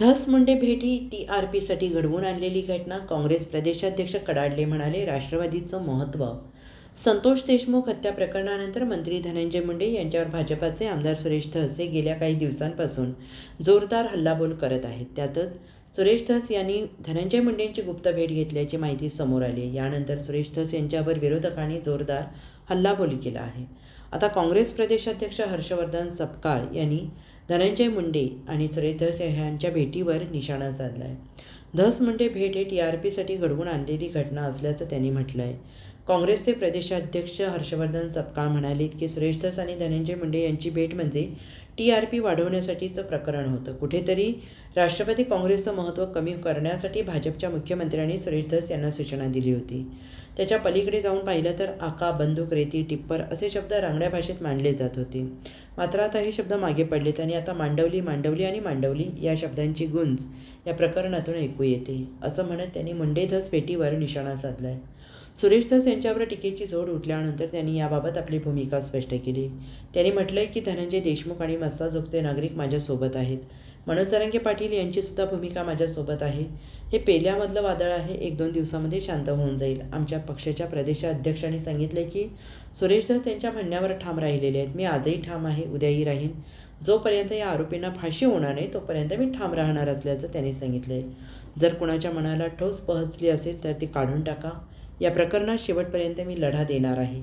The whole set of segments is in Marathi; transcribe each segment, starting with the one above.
धस मुंडे भेटी टी आर पीसाठी घडवून आणलेली घटना काँग्रेस प्रदेशाध्यक्ष कडाडले म्हणाले राष्ट्रवादीचं महत्त्व. संतोष देशमुख हत्या प्रकरणानंतर मंत्री धनंजय मुंडे यांच्यावर भाजपाचे आमदार सुरेश धस हे गेल्या काही दिवसांपासून जोरदार हल्लाबोल करत आहेत. त्यातच सुरेश धस यांनी धनंजय मुंडेंची गुप्त भेट घेतल्याची माहिती समोर आली यानंतर सुरेश धस यांच्यावर विरोधकांनी जोरदार हल्लाबोली केला आहे. आता काँग्रेस प्रदेशाध्यक्ष हर्षवर्धन सपकाळ यांनी धनंजय मुंडे आणि सुरेश धस यांच्या भेटीवर निशाणा साधला आहे धस मुंडे भेट हे टी आर पीसाठी घडवून आणलेली घटना असल्याचं त्यांनी म्हटलं आहे काँग्रेसचे प्रदेशाध्यक्ष हर्षवर्धन सपकाळ म्हणाले की सुरेश धस आणि धनंजय मुंडे यांची भेट म्हणजे टी आर पी वाढवण्यासाठीचं प्रकरण होतं. कुठेतरी राष्ट्रवादी काँग्रेसचं महत्त्व कमी करण्यासाठी भाजपच्या मुख्यमंत्र्यांनी सुरेश धस यांना सूचना दिली होती. त्याच्या पलीकडे जाऊन पाहिलं तर आका बंदूक रेती टिप्पर असे शब्द रांगड्या भाषेत मांडले जात होते. मात्र आता हे शब्द मागे पडलेत आणि आता मांडवली मांडवली आणि मांडवली या शब्दांची गुंज या प्रकरणातून ऐकू येते असं म्हणत त्यांनी मुंडे धस भेटीवर निशाणा साधला आहे सुरेश यांच्यावर टीकेची जोड उठल्यानंतर त्यांनी याबाबत आपली भूमिका स्पष्ट केली. त्यांनी म्हटलंय की धनंजय देशमुख आणि मस्साजोगचे नागरिक माझ्यासोबत आहेत. मनोज जरांगे पाटील यांचीसुद्धा भूमिका माझ्यासोबत आहे. हे पेल्यामधलं वादळ आहे. एक दोन दिवसामध्ये शांत होऊन जाईल. आमच्या पक्षाच्या प्रदेशाध्यक्षांनी सांगितले की सुरेश त्यांच्या म्हणण्यावर ठाम राहिलेले आहेत. मी आजही ठाम आहे. उद्याही राहीन. जोपर्यंत या आरोपींना फाशी होणार नाही तोपर्यंत मी ठाम राहणार असल्याचं त्यांनी सांगितलं जर कुणाच्या मनाला ठोस पोहोचली असेल तर ती काढून टाका. या प्रकरणात शेवटपर्यंत मी लढा देणार आहे.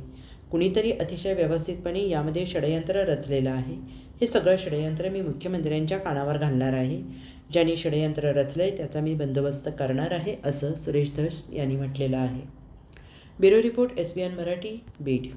कुणीतरी अतिशय व्यवस्थितपणे यामध्ये षडयंत्र रचलेलं आहे. हे सगळं षडयंत्र मी मुख्यमंत्र्यांच्या कानावर घालणार आहे. ज्यांनी षडयंत्र रचलं आहे त्याचा मी बंदोबस्त करणार आहे असं सुरेश धस यांनी म्हटलेलं आहे. Bureau report S B N Marathi Beed.